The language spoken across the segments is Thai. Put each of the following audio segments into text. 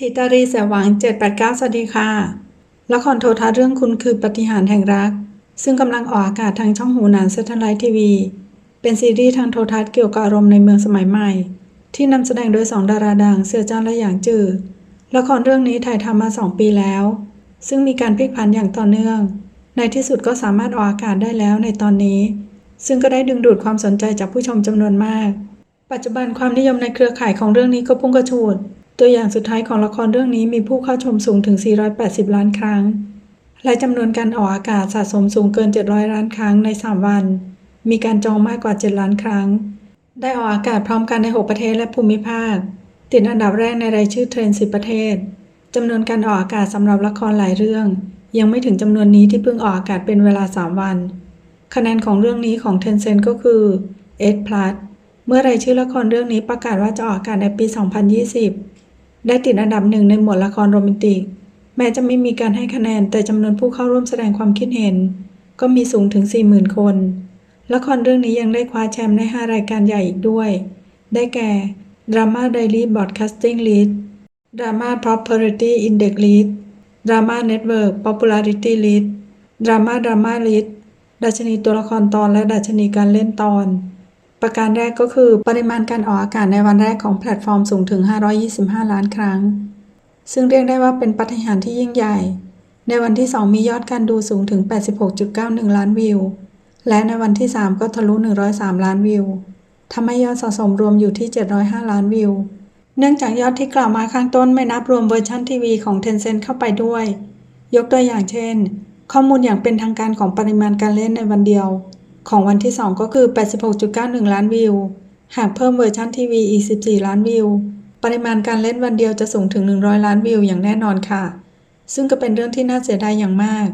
ทิตารีแสงหวัง 789 สวัสดีค่ะ ละครโทรทัศน์เรื่องคุณคือปฏิหารแห่งรัก ซึ่งกำลังออกอากาศทางช่องหูหนานเซทไลท์ทีวี เป็นซีรีส์ทางโทรทัศน์เกี่ยวกับอารมณ์ในเมืองสมัยใหม่ ที่นำแสดงโดยสองดาราดังเสือจ้านและหยางจือ ละครเรื่องนี้ถ่ายทำมา 2 ปีแล้ว ซึ่งมีการพลิกผันอย่างต่อเนื่อง ในที่สุดก็สามารถออกอากาศได้แล้วในตอนนี้ ซึ่งก็ได้ดึงดูดความสนใจจากผู้ชมจำนวนมาก ปัจจุบันความนิยมในเครือข่ายของเรื่องนี้ก็พุ่งกระฉูด ตัวอย่างสุดท้ายของละครเรื่องนี้มีผู้เข้าชมสูงถึง 480 ล้านครั้ง และจำนวนการออกอากาศสะสมสูงเกิน 700 ล้านครั้งใน 3 วัน มีการจองมากกว่า 7 ล้านครั้ง ได้ออกอากาศพร้อมกันใน 6 ประเทศและภูมิภาค ติดอันดับแรกในรายชื่อเทรนด์10 ประเทศจำนวนการออกอากาศสำหรับละครหลายเรื่อง ยังไม่ถึงจำนวนนี้ที่เพิ่งออกอากาศเป็นเวลา 3 วัน คะแนนของเรื่องนี้ของ Tencent ก็คือ S+ เมื่อรายชื่อละครเรื่องนี้ประกาศว่าจะออกอากาศในปี 2020 ได้ติดอันดับหนึ่งในหมวดละครโรแมนติก แม้จะไม่มีการให้คะแนนแต่จำนวนผู้เข้าร่วมแสดงความคิดเห็น ก็มีสูงถึง 40,000 คน ละครเรื่องนี้ยังได้คว้าแชมป์ใน 5 รายการใหญ่อีกด้วย ได้แก่ Drama Daily Broadcasting Lead Drama Property Index Lead Drama Network Popularity Lead Drama Drama Lead ดัชนีตัวละครตอนและดัชนีการเล่นตอน ประการแรกก็คือปริมาณการออกอากาศในวันแรกของแพลตฟอร์มสูงถึง 525 ล้านครั้ง ซึ่งเรียกได้ว่าเป็นปฏิหารที่ยิ่งใหญ่ ในวันที่ 2 มียอดการดูสูงถึง 86.91 ล้านวิว และในวันที่ 3 ก็ทะลุ 103 ล้านวิวทำให้ยอดสะสมรวมอยู่ที่ 705 ล้านวิว เนื่องจากยอดที่กล่าวมาข้างต้นไม่นับรวมเวอร์ชันทีวีของ Tencent เข้าไปด้วย ยกตัวอย่างเช่น ข้อมูลอย่างเป็นทางการของปริมาณการเล่นในวันเดียว ของวันที่ 2 ก็คือ 86.91 ล้านวิว หากเพิ่มเวอร์ชันทีวีอีก 14 ล้านวิว ปริมาณการเล่นวันเดียวจะสูงถึง 100 ล้านวิวอย่างแน่นอนค่ะ ซึ่งก็เป็นเรื่องที่น่าเสียดายอย่างมาก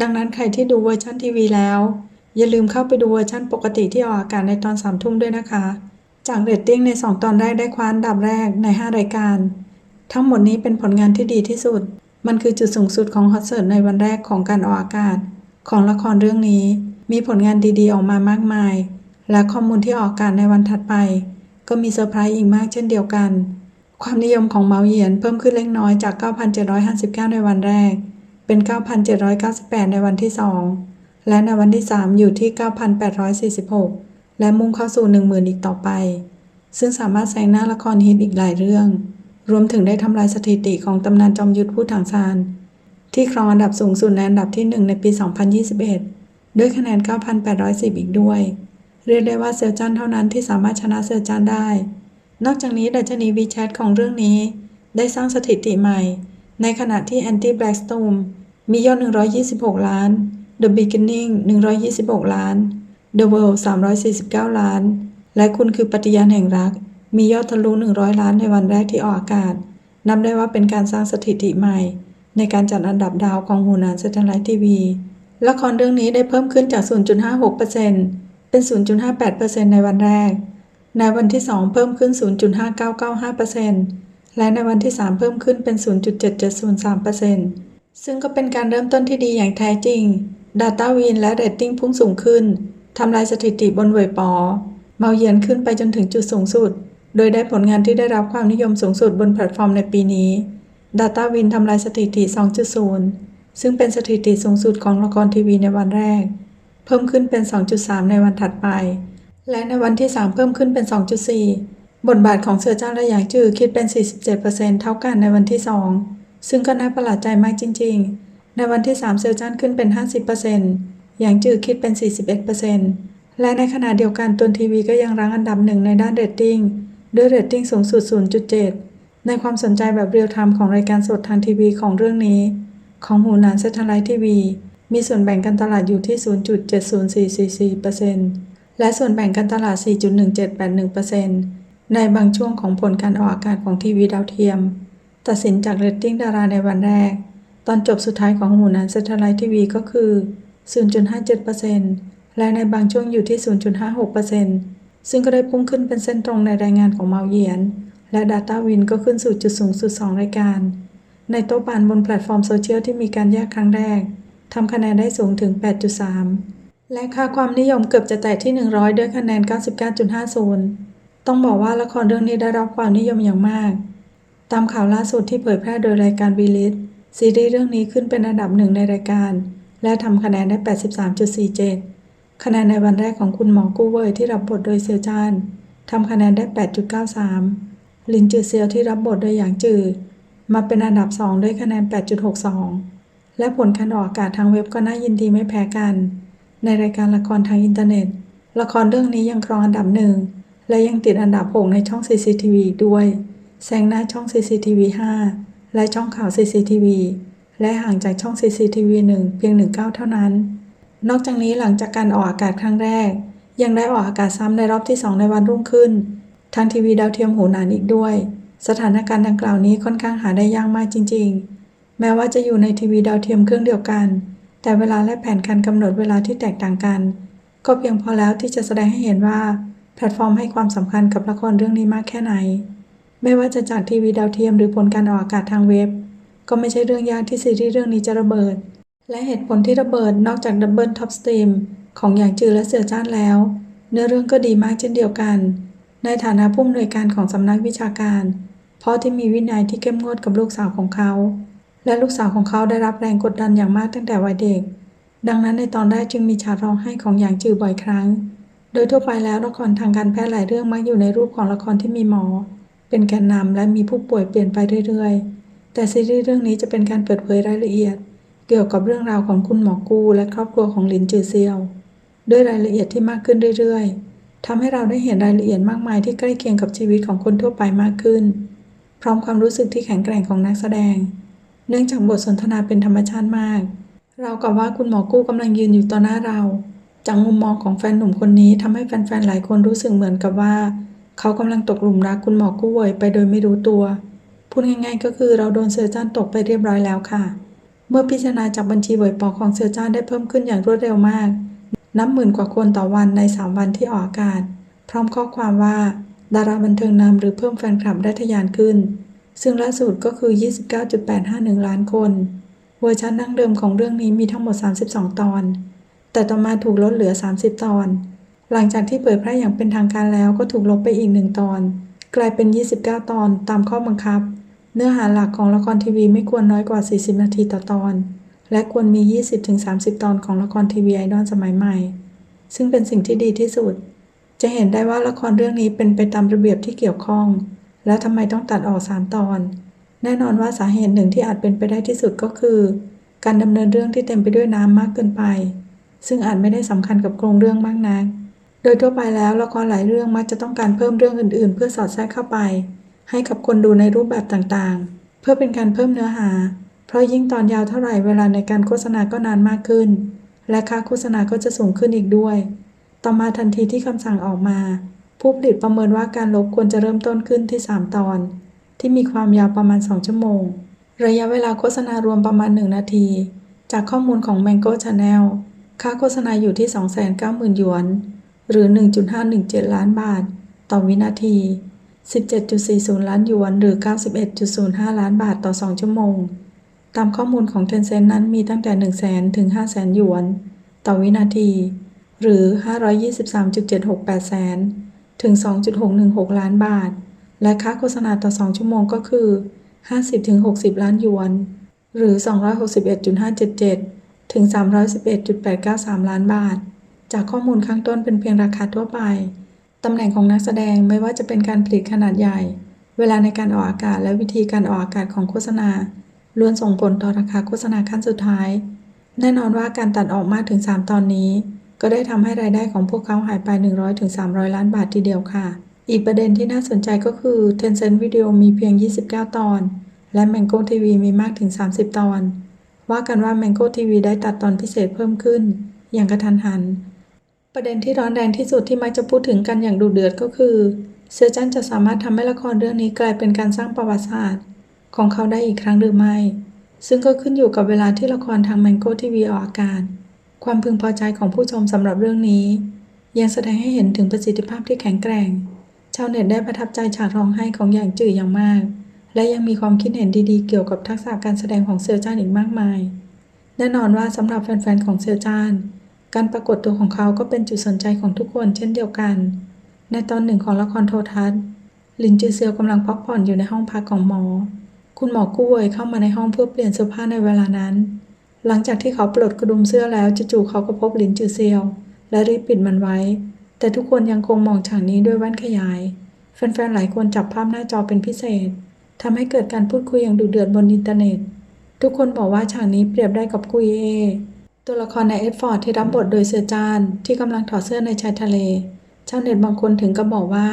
ดังนั้นใครที่ดูเวอร์ชันทีวีแล้ว อย่าลืมเข้าไปดูเวอร์ชันปกติที่ออกอากาศในตอน3ทุ่มด้วยนะคะ จากเรตติ้งใน 2 ตอนแรกได้คว้าอันดับแรกใน 5 รายการ ทั้งหมดนี้เป็นผลงานที่ดีที่สุด มันคือจุดสูงสุดของฮอตเสิร์ตในวันแรกของการออกอากาศ ของละครเรื่องนี้ มีผลงานดีๆ ออกมามากมาย และข้อมูลที่ออกอากาศในวันถัดไป ก็มีเซอร์ไพรส์อีกมากเช่นเดียวกัน ความนิยมของเมาเหยียนเพิ่มขึ้นเล็กน้อยจาก 9,759 ในวันแรก เป็น 9,798 ในวันที่ 2 และในวันที่ 3 อยู่ที่ 9,846 และมุ่งเข้าสู่ 10,000 อีกต่อไป ซึ่งสามารถแซงหน้าละครฮิตอีกหลายเรื่อง รวมถึงได้ทำลายสถิติของตำนานจอมยุทธผู้ถังซานที่ครองอันดับสูงสุดในอันดับที่ 1 ในปี 2021 ด้วยคะแนน 9,810 อีกด้วย เรียกได้ว่าเซลจันเท่านั้นที่สามารถชนะเซลจันได้ นอกจากนี้ดัชนี WeChat ของเรื่องนี้ ได้สร้างสถิติใหม่ ในขณะที่ Anti Blackstorm มียอด 126 ล้าน The Beginning 126 ล้าน The World 349 ล้าน และคุณคือปฏิญาณแห่งรัก มียอดทะลุ 100 ล้านในวันแรกที่ออกอากาศ นับได้ว่าเป็นการสร้างสถิติใหม่ ในการจัดอันดับดาวของหูนานเซตไลท์ทีวี ละครเรื่องนี้ได้เพิ่มขึ้นจาก 0.56%เป็น 0.58%ในวันแรก ในวันที่ 2 เพิ่มขึ้น 0.5995%และในวันที่ 3 เพิ่มขึ้นเป็น 0.7703%ซึ่งก็เป็นการเริ่มต้นที่ดีอย่างแท้จริง Data Win และ Rating พุ่งสูงขึ้น ทำลายสถิติบนเวยปอ เมาเยียนขึ้นไปจนถึงจุดสูงสุด โดยได้ผลงานที่ได้รับความนิยมสูงสุดบนแพลตฟอร์มในปีนี้ Data Win ทำลายสถิติ 2.0 ซึ่งเป็นสถิติสูงสุดของละครทีวีในวันแรก เพิ่มขึ้นเป็น 2.3 ในวันถัดไป และในวันที่ 3 เพิ่มขึ้นเป็น 2.4 บทบาทของเสือเจ้าและหยางจือคิดเป็น 47%เท่ากันในวันที่ 2 ซึ่งก็น่าประหลาดใจมากจริง ๆ ในวันที่ 3เซลจันขึ้นเป็น 50%หยางจือคิดเป็น 41%และในขณะเดียวกันตัวทีวีก็ยังรั้งอันดับหนึ่งในด้านเรตติ้งด้วยเรตติ้งสูงสุด 0.7 ในความสนใจแบบเรียลไทม์ของรายการสดทางทีวีของเรื่องนี้ ของหูหนานเซทไลท์ทีวี มีส่วนแบ่งการตลาดอยู่ที่ 0.70444%และส่วนแบ่งการตลาด 4.1781%ในบางช่วงของผลการออกอากาศของทีวีดาวเทียม ตัดสินจากเรตติ้งดาราในวันแรก ตอนจบสุดท้ายของหูหนานเซทไลท์ทีวีก็คือ 0.57%และในบางช่วงอยู่ที่ 0.56%ซึ่งก็ได้พุ่งขึ้นเป็นเส้นตรงในรายงานของเมาเยียน และ Data Win ก็ขึ้นสู่จุดสูงสุด 2 รายการ ในโต๊ะปานบนแพลตฟอร์มโซเชียลที่มีการแยกครั้งแรกทำคะแนนได้สูงถึง 8.3 และค่าความนิยมเกือบจะแตะที่ 100 ด้วยคะแนน 99.50 ต้องบอกว่าละครเรื่องนี้ได้รับความนิยมอย่างมาก ตามข่าวล่าสุดที่เผยแพร่โดยรายการวีลิสซีรีส์เรื่องนี้ขึ้นเป็นอันดับหนึ่งในรายการ และทำคะแนนได้ 83.47 คะแนนในวันแรกของคุณหมอกู้เวยที่รับบทโดยเซียวจานทำคะแนนได้ 8.93 ลินจือเซียวที่รับบทโดยหยางจือ มาเป็นอันดับ 2 ด้วยคะแนน 8.62 และผลการออกอากาศทางเว็บก็น่ายินดีไม่แพ้กัน ในรายการละครทางอินเทอร์เน็ต ละครเรื่องนี้ยังครองอันดับหนึ่ง และยังติดอันดับ 6 ในช่อง CCTV อีกด้วยแซงหน้าช่อง CCTV 5 และช่องข่าว CCTV และห่างจากช่อง CCTV 1 เพียง1ก้าวเท่านั้น นอกจากนี้หลังจากการออกอากาศครั้งแรก ยังได้ออกอากาศซ้ำในรอบที่ 2 ในวันรุ่งขึ้น ทางทีวีดาวเทียมหูหนานอีกด้วย สถานการณ์ดังกล่าวนี้ค่อนข้างหาได้ยากมากจริง ๆ แม้ว่าจะอยู่ในทีวีดาวเทียมเครื่องเดียวกัน แต่เวลาและแผนการกำหนดเวลาที่แตกต่างกัน ก็เพียงพอแล้วที่จะแสดงให้เห็นว่า แพลตฟอร์มให้ความสำคัญกับละครเรื่องนี้มากแค่ไหน ไม่ว่าจะจากทีวีดาวเทียมหรือผลการออกอากาศทางเว็บ ก็ไม่ใช่เรื่องยากที่ซีรีส์เรื่องนี้จะระเบิด และเหตุผลที่ระเบิดนอกจากดับเบิลท็อปสตรีมของอย่างจือและเสือจ้านแล้ว เนื้อเรื่องก็ดีมากเช่นเดียวกัน ในฐานะผู้อำนวยการของสำนักวิชาการ พ่อที่มีวินัยที่เข้มงวดกับลูกสาวของเขา และลูกสาวของเขาได้รับแรงกดดันอย่างมากตั้งแต่วัยเด็ก ดังนั้นในตอนแรกจึงมีฉากร้องไห้ของหยางจือบ่อยครั้ง โดยทั่วไปแล้วละครทางการแพทย์หลายเรื่องมักอยู่ในรูปของละครที่มีหมอ เป็นแกนนำและมีผู้ป่วยเปลี่ยนไปเรื่อยๆ แต่ซีรีส์เรื่องนี้จะเป็นการเปิดเผยรายละเอียด เกี่ยวกับเรื่องราวของคุณหมอกูและครอบครัวของหลินจือเซียว ด้วยรายละเอียดที่มากขึ้นเรื่อยๆทำให้เราได้เห็นรายละเอียดมากมายที่ใกล้เคียงกับชีวิตของคนทั่วไปมากขึ้น พร้อมความรู้สึกที่แข็งแกร่งของนักแสดง เนื่องจากบทสนทนาเป็นธรรมชาติมาก เรากับว่าคุณหมอกู้กำลังยืนอยู่ต่อหน้าเรา จากมุมมองของแฟนหนุ่มคนนี้ทำให้แฟนๆหลายคนรู้สึกเหมือนกับว่า เขากำลังตกหลุมรักคุณหมอกู้เวยไปโดยไม่รู้ตัว พูดง่าย ๆ ก็คือเราโดนเสือจ้านตกไปเรียบร้อยแล้วค่ะ เมื่อพิจารณาจากบัญชีเวยปอของเสือจ้านได้เพิ่มขึ้นอย่างรวดเร็วมาก นับหมื่นกว่าคนต่อวันใน 3 วันที่ออกอากาศ พร้อมข้อความว่า ดาราบันเทิงนำหรือเพิ่มแฟนคลับได้ทะยานขึ้น ซึ่งล่าสุดก็คือ 29.851 ล้านคน เวอร์ชันดั้งเดิมของเรื่องนี้มีทั้งหมด 32 ตอน แต่ต่อมาถูกลดเหลือ 30 ตอน หลังจากที่เผยแพร่อย่างเป็นทางการแล้วก็ถูกลบไปอีกหนึ่งตอน กลายเป็น 29 ตอนตามข้อบังคับ เนื้อหาหลักของละครทีวีไม่ควรน้อยกว่า 40 นาทีต่อตอน และควรมี 20-30 ตอนของละครทีวีไอดอลสมัยใหม่ ซึ่งเป็นสิ่งที่ดีที่สุด จะเห็นได้ว่าละครเรื่องนี้เป็นไปตามระเบียบที่เกี่ยวข้อง แล้วทำไมต้องตัดออก3ตอน แน่นอนว่าสาเหตุหนึ่งที่อาจเป็นไปได้ที่สุดก็คือ การดำเนินเรื่องที่เต็มไปด้วยน้ำมากเกินไป ซึ่งอาจไม่ได้สำคัญกับโครงเรื่องมากนัก โดยทั่วไปแล้วละครหลายเรื่องมักจะต้องการเพิ่มเรื่องอื่นๆ เพื่อสอดแทรกเข้าไป ให้กับคนดูในรูปแบบต่างๆ เพื่อเป็นการเพิ่มเนื้อหา เพราะยิ่งตอนยาวเท่าไหร่เวลาในการโฆษณาก็นานมากขึ้น และค่าโฆษณาก็จะสูงขึ้นอีกด้วย ต่อมาทันทีที่คำสั่งออกมา ผู้ผลิตประเมินว่าการลบควรจะเริ่มต้นขึ้นที่ 3 ตอน ที่มีความยาวประมาณ 2 ชั่วโมง ระยะเวลาโฆษณารวมประมาณ 1 นาที จากข้อมูลของ Mango Channel ค่าโฆษณาอยู่ที่ 290,000 หยวน หรือ 1.517 ล้านบาท ต่อวินาที 17.40 ล้านหยวน หรือ 91.05 ล้านบาทต่อ 2 ชั่วโมง ตามข้อมูลของ Tencent นั้นมีตั้งแต่ 100,000 ถึง 500,000 หยวน ต่อวินาที หรือ 523.768 แสน ถึง 2.616 ล้านบาท และค่าโฆษณาต่อ 2 ชั่วโมงก็คือ 50-60 ล้านหยวน หรือ 261.577 ถึง 311.893 ล้านบาท จากข้อมูลข้างต้นเป็นเพียงราคาทั่วไป ตำแหน่งของนักแสดงไม่ว่าจะเป็นการผลิตขนาดใหญ่ เวลาในการออกอากาศและวิธีการออกอากาศของโฆษณา ล้วนส่งผลต่อราคาโฆษณาขั้นสุดท้าย แน่นอนว่าการตัดออกมากถึง 3 ตอนนี้ ก็ได้ทำให้รายได้ของพวกเขาหายไป 100-300 ล้านบาททีเดียวค่ะ อีกประเด็นที่น่าสนใจก็คือ Tencent Video มีเพียง 29 ตอน และ Mango TV มีมากถึง 30 ตอน ว่ากันว่า Mango TV ได้ตัดตอนพิเศษเพิ่มขึ้น อย่างกระทันหัน ประเด็นที่ร้อนแรงที่สุดที่มักจะพูดถึงกันอย่างดุเดือดก็คือเซอร์จันจะสามารถทำให้ละครเรื่องนี้กลายเป็นการสร้างประวัติศาสตร์ ของเขาได้อีกครั้งหรือไม่ ซึ่งก็ขึ้นอยู่กับเวลาที่ละครทาง Mango TV ออกอากาศ ความพึงพอใจของผู้ชมสำหรับเรื่องนี้ ยังแสดงให้เห็นถึงประสิทธิภาพที่แข็งแกร่ง ชาวเน็ตได้ประทับใจฉากร้องไห้ของอย่างจื่ออย่างมาก และยังมีความคิดเห็นดีๆ เกี่ยวกับทักษะการแสดงของเซอร์จานอีกมากมาย แน่นอนว่าสำหรับแฟนๆของเซอร์จานการปรากฏตัวของเขาก็เป็นจุดสนใจของทุกคนเช่นเดียวกัน ในตอนหนึ่งของละครโทรทัศน์ลินจือเซียวกำลังพักผ่อนอยู่ในห้องพักของหมอ คุณหมอกู้เวยเข้ามาในห้องเพื่อเปลี่ยนเสื้อผ้าในเวลานั้น หลังจากที่เขาปลดกระดุมเสื้อแล้วจู่ๆเขาก็พบลินจือเซียว และรีบปิดมันไว้ แต่ทุกคนยังคงมองฉากนี้ด้วยแว่นขยาย แฟนๆหลายคนจับภาพหน้าจอเป็นพิเศษทำให้เกิดการพูดคุยอย่างดุเดือดบนอินเทอร์เน็ต ทุกคนบอกว่าฉากนี้เปรียบได้กับกุยเอ ตัวละครในเอ็ดฟอร์ดที่รับบทโดยเสือจานที่กำลังถอดเสื้อในชายทะเล ชาวเน็ตบางคนถึงกับบอกว่า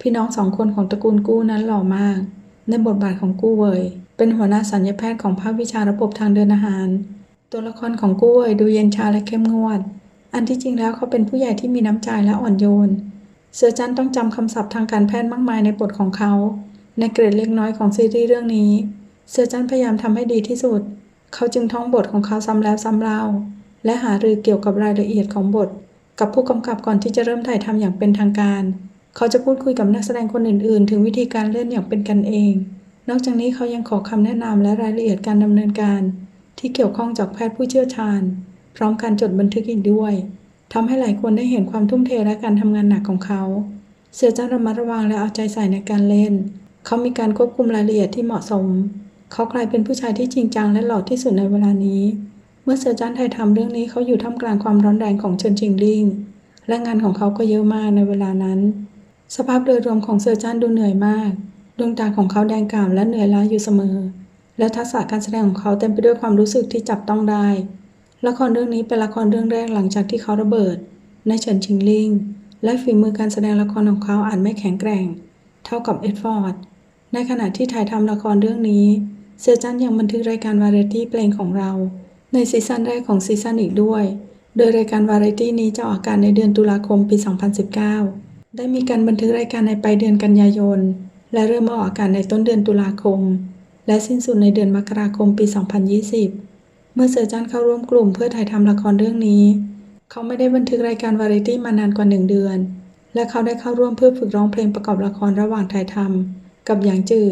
พี่น้องสองคนของตระกูลกู้นั้นหล่อมาก ในบทบาทของกู้เวย เป็นหัวหน้าสัญญาแพทย์ของภาควิชาระบบทางเดินอาหาร ตัวละครของกู้เวยดูเย็นชาและเข้มงวด อันที่จริงแล้วเขาเป็นผู้ใหญ่ที่มีน้ำใจและอ่อนโยน เสือจันต้องจำคำศัพท์ทางการแพทย์มากมายในบทของเขา ในเกรดเล็กน้อยของซีรีส์เรื่องนี้ เสือจันพยายามทำให้ดีที่สุด เขาจึงท่องบทของเขาซ้ำแล้วซ้ำเล่า และหารือเกี่ยวกับรายละเอียดของบท กับผู้กำกับก่อนที่จะเริ่มถ่ายทำอย่างเป็นทางการ เขาจะพูดคุยกับนักแสดงคนอื่น ๆ ถึงวิธีการเล่นอย่างเป็นกันเอง นอกจากนี้เขายังขอคำแนะนำและรายละเอียดการดำเนินการ ที่เกี่ยวข้องจากแพทย์ผู้เชี่ยวชาญ พร้อมการจดบันทึกอีกด้วยทำให้หลายคนได้เห็นความทุ่มเทและการทำงานหนักของเขา เสือจันระมัดระวังและเอาใจใส่ในการเล่น เขามีการควบคุมรายละเอียดที่เหมาะสม เขากลายเป็นผู้ชายที่จริงจังและหล่อที่สุดในเวลานี้ เมื่อเสือจันไทยทำเรื่องนี้เขาอยู่ท่ามกลางความร้อนแรงของเฉินชิงลิงและงานของเขาก็เยอะมากในเวลานั้น สภาพโดยรวมของเสือจันดูเหนื่อยมาก ดวงตาของเขาแดงก่ำและเหนื่อยล้าอยู่เสมอ และทักษะการแสดงของเขาเต็มไปด้วยความรู้สึกที่จับต้องได้ ละครเรื่องนี้เป็นละครเรื่องแรกหลังจากที่เขาระเบิด ในเฉินชิงลิง และฝีมือการแสดงละครของเขาอาจไม่แข็งแกร่ง เท่ากับเอ็ดฟอร์ด ในขณะที่ถ่ายทำละครเรื่องนี้เสือจันยังบันทึกรายการวาไรตี้เพลงของเรา ในซีซั่นแรกของซีซั่นอีกด้วย โดยรายการวาไรตี้นี้จะออกอากาศในเดือนตุลาคมปี 2019 ได้มีการบันทึกรายการในปลายเดือนกันยายน และเริ่มมาออกอากาศในต้นเดือนตุลาคม และสิ้นสุดในเดือนมกราคมปี 2020 เมื่อเสือจันเข้าร่วมกลุ่มเพื่อถ่ายทำละครเรื่องนี้ เขาไม่ได้บันทึกรายการวาไรตี้มานานกว่าหนึ่งเดือน และเขาได้เข้าร่วมเพื่อฝึกร้องเพลงประกอบละครระหว่างถ่ายทำกับหยางจือ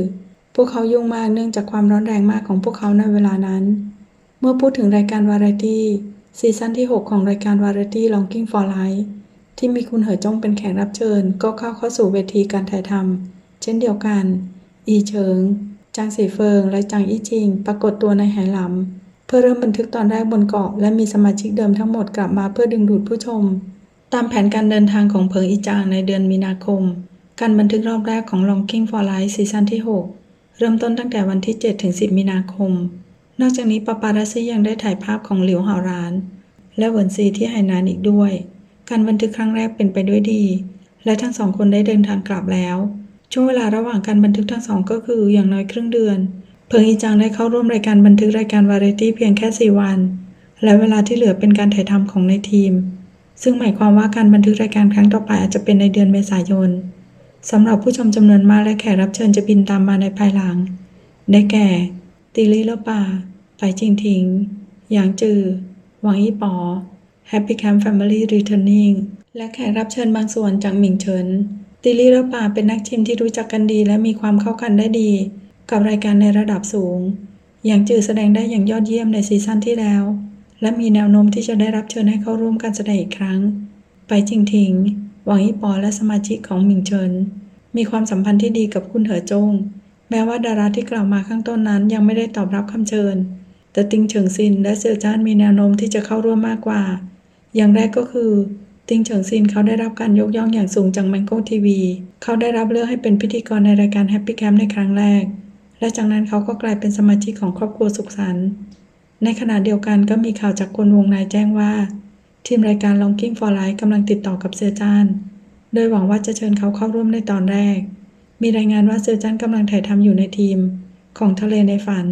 พวกเขายุ่งมากเนื่องจากความร้อนแรงมากของพวกเขาในเวลานั้น เมื่อพูดถึงรายการวาไรตี้ซีซั่นที่ 6 ของรายการวาไรตี้ Longing for Life ที่มีคุณเหอจงเป็นแขกรับเชิญ ก็เข้าเข้าสู่เวทีการถ่ายทำเช่นเดียวกัน อีเฉิง จางสีเฟิงและจางอี้จิง ปรากฏตัวในไหหลำเพื่อเริ่มบันทึกตอนแรกบนเกาะ และมีสมาชิกเดิมทั้งหมดกลับมาเพื่อดึงดูดผู้ชม ตามแผนการเดินทางของเพิงอีจางในเดือนมีนาคม การบันทึกรอบแรกของ Longing for Life ซีซั่นที่ 6 เริ่มต้นตั้งแต่วันที่ 7 ถึง 10 มีนาคม นอกจากนี้ปาปารัสซี่ยังได้ถ่ายภาพของหลิวเหาราน และเหวินซีที่ไหหนานอีกด้วย การบันทึกครั้งแรกเป็นไปด้วยดี และทั้งสองคนได้เดินทางกลับแล้ว ช่วงเวลาระหว่างการบันทึกทั้งสองก็คืออย่างน้อยครึ่งเดือน เพิงอีจางได้เข้าร่วมรายการบันทึกรายการวาไรตี้เพียงแค่ 4 วัน และเวลาที่เหลือเป็นการถ่ายทำของในทีม ซึ่งหมายความว่าการบันทึกรายการครั้งต่อไปอาจจะเป็นในเดือนเมษายนสำหรับผู้ชมจำนวนมากและแขกรับเชิญจะบินตามมาในภายหลัง ได้แก่ตีลี่เลป่าไปจิงทิง หยางจือ หวังอี้ปอ Happy Camp Family Returning และแขกรับเชิญบางส่วนจากหมิงเฉิน ตีลี่เลอป่าเป็นนักชิมที่รู้จักกันดี และมีความเข้ากันได้ดี กับรายการในระดับสูงหยางจือแสดงได้อย่างยอดเยี่ยมในซีซั่นที่แล้ว และมีแนวโน้มที่จะได้รับเชิญให้เข้าร่วมการแสดงอีกครั้ง ไปจิงทิง หวังอี้ปอและสมาชิกของหมิงเฉิน มีความสัมพันธ์ที่ดีกับคุณเหอจง แม้ว่าดาราที่กล่าวมาข้างต้นนั้นยังไม่ได้ตอบรับคำเชิญ แต่ติงเฉิงซินและเซียวจ้านมีแนวโน้มที่จะเข้าร่วมมากกว่า อย่างแรกก็คือ ติงเฉิงซินเขาได้รับการยกย่องอย่างสูงจากแมงโก้ทีวีเขาได้รับเลือกให้เป็นพิธีกรในรายการแฮปปี้แคมป์ในครั้งแรก และจากนั้นเขาก็กลายเป็นสมาชิกของครอบครัวสุขสันต์ในขณะเดียวกันก็มีข่าวจากคนวงในแจ้งว่า ทีมรายการ Longing for Life กำลังติดต่อกับเซียจาน โดยหวังว่าจะเชิญเขาเข้าร่วมในตอนแรก มีรายงานว่าเซียจานกำลังถ่ายทำอยู่ในทีม ของทะเลในฝัน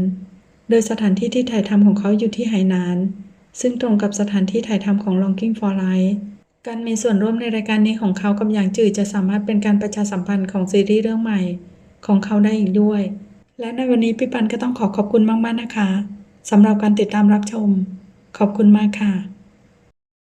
โดยสถานที่ที่ถ่ายทำของเขาอยู่ที่ไหหนาน ซึ่งตรงกับสถานที่ถ่ายทำของ Longing for Life การมีส่วนร่วมในรายการนี้ของเขากับอย่างจืดจะสามารถเป็นการประชาสัมพันธ์ของซีรีส์เรื่องใหม่ ของเขาได้อีกด้วย และในวันนี้พี่ปันก็ต้องขอขอบคุณมากๆนะคะสำหรับการติดตามรับชม ขอบคุณมากค่ะ